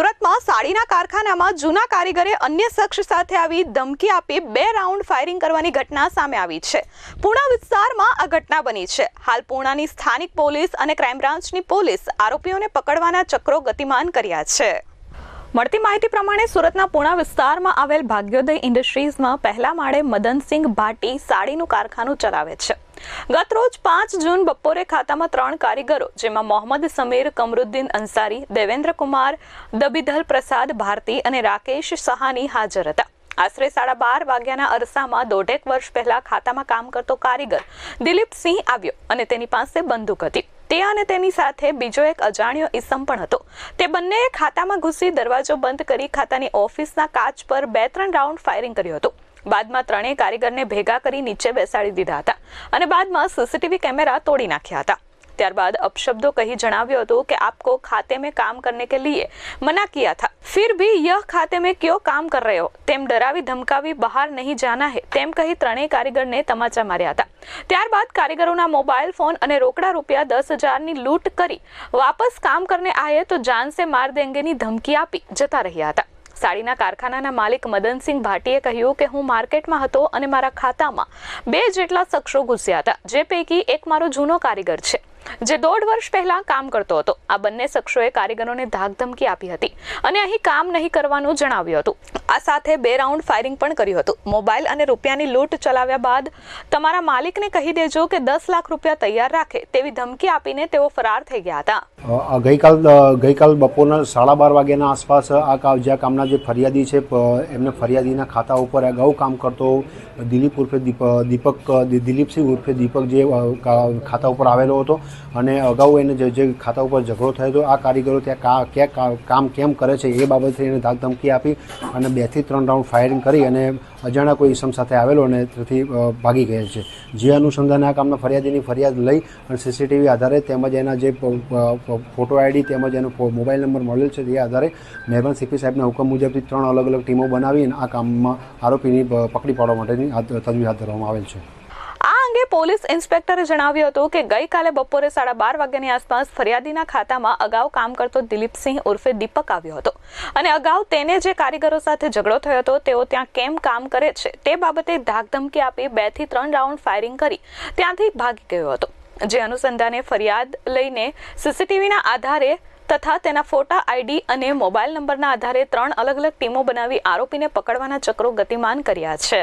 સુરતમાં સાડીના કારખાનામાં જૂના કારીગરે અન્ય શખ્સ સાથે આવી ધમકી આપી બે રાઉન્ડ ફાયરિંગ કરવાની ઘટના સામે આવી છે. પૂણા વિસ્તારમાં આ ઘટના બની છે. હાલ પૂણાની સ્થાનિક પોલીસ અને ક્રાઇમ બ્રાન્ચની પોલીસ આરોપીઓને પકડવાના ચક્રો ગતિમાન કર્યા છે. મળતી માહિતી પ્રમાણે સુરતના પૂણા વિસ્તારમાં આવેલ ભાગ્યોદય ઇન્ડસ્ટ્રીઝમાં પહેલા માળે મદનસિંહ ભાટી સાડીનું કારખાનું ચલાવે છે. ગત રોજ પાંચ જૂન બપોરે ખાતામાં ત્રણ કારીગરો, જેમાં મોહમ્મદ સમીર, કમરુદ્દીન અંસારી, દેવેન્દ્ર કુમાર દબીધલ પ્રસાદ ભારતી અને રાકેશ સહાની હાજર હતા. આશરે સાડા બાર વાગ્યાના અરસામાં દોઢેક વર્ષ પહેલા ખાતામાં કામ કરતો કારીગર દિલીપસિંહ આવ્યો અને તેની પાસે બંદૂક હતી. તે અને તેની સાથે બીજો એક અજાણ્યો ઈસમ પણ હતો. તે બંનેએ ખાતામાં ઘૂસી દરવાજો બંધ કરી ખાતાની ઓફિસના કાચ પર બે ત્રણ રાઉન્ડ ફાયરિંગ કર્યું હતું. બાદમાં ત્રણેય કારીગરને ભેગા કરી નીચે બેસાડી દીધા હતા અને બાદમાં સીસીટીવી કેમેરા તોડી નાખ્યા હતા. ત્યારબાદ અપશબ્દો કહી જણાવ્યું હતું કે આપકો ખાતે में काम करने के लिए मना किया था फिर भी यह खाते में क्यों काम कर रहे हो તેમ ડરાવી ધમકાવી બહાર નહીં જાના હે તેમ કહી ત્રણેય કારીગરને તમાચા માર્યા હતા ત્યારબાદ કારીગરોના મોબાઈલ ફોન અને રોકડા રૂપિયા દસ હજારની લૂંટ કરી વાપસ કામ કરને આયે તો જાન સે માર દેંગેની ધમકી આપી જતા રહ્યા હતા સાડીના કારખાનાના માલિક મદનસિંહ ભાટીએ કહ્યું કે હું માર્કેટમાં હતો અને મારા ખાતામાં બે જેટલા શખ્સો ઘૂસ્યા હતા જે પૈકી એક મારો જૂનો કારીગર છે જે દોઢ વર્ષ પહેલા કામ કરતો હતો. આ બંને શખ્સોએ કારીગરોને ધાકધમકી આપી હતી અને અહીં કામ નહીં કરવાનું જણાવ્યું હતું. આ સાથે બે રાઉન્ડ ફાયરિંગ પણ કર્યું હતું. મોબાઈલ અને રૂપિયાની લૂંટ ચલાવ્યા બાદ તમારા માલિકને કહી દેજો કે દસ લાખ રૂપિયા તૈયાર રાખે તેવી ધમકી આપીને તેઓ ફરાર થઈ ગયા હતા. ગઈકાલ ગઈકાલ બપોરના સાડા બાર વાગ્યાના આસપાસ આ જ્યાં કામના જે ફરિયાદી છે એમને ફરિયાદીના ખાતા ઉપર અગાઉ કામ કરતો દિલીપ ઉર્ફે દીપ દીપક દિલીપસિંહ ઉર્ફે દીપક જે ખાતા ઉપર આવેલો હતો અને અગાઉ એને જે જે ખાતા ઉપર ઝઘડો થયો હતો, આ કારીગરો ત્યાં કા ક્યાં કામ કેમ કરે છે એ બાબતે એને ધાક ધમકી આપી અને બેથી ત્રણ રાઉન્ડ ફાયરિંગ કરી અને અજાણા કોઈ ઈસમ સાથે આવેલો અને ત્યાંથી ભાગી ગયા છે. જે અનુસંધાને આ કામના ફરિયાદીની ફરિયાદ લઈ અને સીસીટીવી આધારે તેમજ એના જે ફોટો આઈડી તેમજ એનો મોબાઈલ નંબર મળેલ છે તે આધારે મહેરબાન સીપી સાહેબના હુકમ મુજબથી ત્રણ અલગ અલગ ટીમો બનાવીને આ કામમાં આરોપીની પકડી પાડવા માટેની તજવીજ હાથ ધરવામાં આવેલ છે. પોલીસ ઇન્સ્પેક્ટરે જણાવ્યું હતું કે ગઈકાલે બપોરે સાડા બાર વાગ્યાની આસપાસ ફરિયાદીના ખાતામાં અગાઉ કામ કરતો દિલીપસિંહ ઉર્ફે દીપક આવ્યો હતો. અને અગાઉ તેને જે કારીગરો સાથે ઝઘડો થયો હતો, તેઓ ત્યાં કેમ કામ કરે છે, તે બાબતે ધાકધમકી આપી બેથી ત્રણ રાઉન્ડ ફાયરિંગ કરી ત્યાંથી ભાગી ગયો હતો. જે અનુસંધાને ફરિયાદ લઈને સીસીટીવીના આધારે તથા તેના ફોટા, આઈડી અને મોબાઈલ નંબરના આધારે ત્રણ અલગ અલગ ટીમો બનાવી આરોપીને પકડવાના ચક્રો ગતિમાન કર્યા છે.